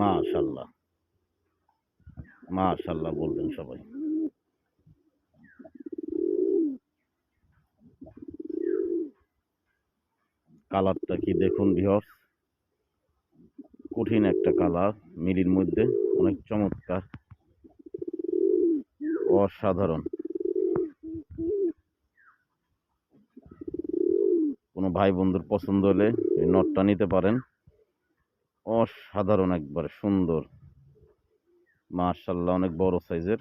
মাশাল্লাহ মাশাল্লাহ বলবেন সবাই। কালারটা কি দেখুন ভিওর্স কঠিন একটা কালার মিলির মধ্যে, অনেক চমৎকার। অসাধারণ। কোনো ভাই বন্ধুর পছন্দ হলে এই নটটা নিতে পারেন। অসাধারণ একবার, সুন্দর। মার্শাল্লাহ অনেক বড় সাইজের।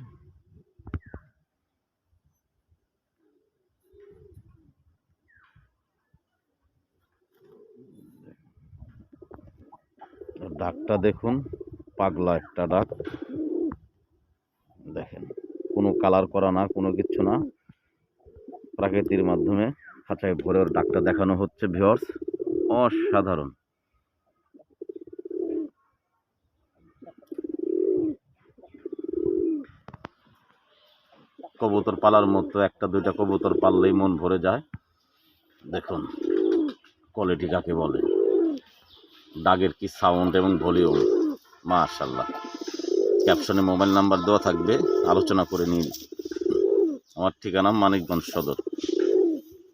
ডাকটা দেখুন, পাগলা একটা ডাক। দেখেন, কোনো কালার করা না, কোনো কিচ্ছু না। প্রাকৃতির মাধ্যমে খাঁচায় ভরে ডাকটা দেখানো হচ্ছে ভিওর্স অসাধারণ। কবুতর পালার মতো একটা, দুইটা কবুতর পাললেই মন ভরে যায়। দেখুন কোয়ালিটি কাকে বলে। ডাগের কি সাউন্ড এবং ভলিউম মাশাল্লাহ ক্যাপশনে মোবাইল নাম্বার দেওয়া থাকবে, আলোচনা করে নিন। আমার ঠিকানা মানিকগঞ্জ সদর।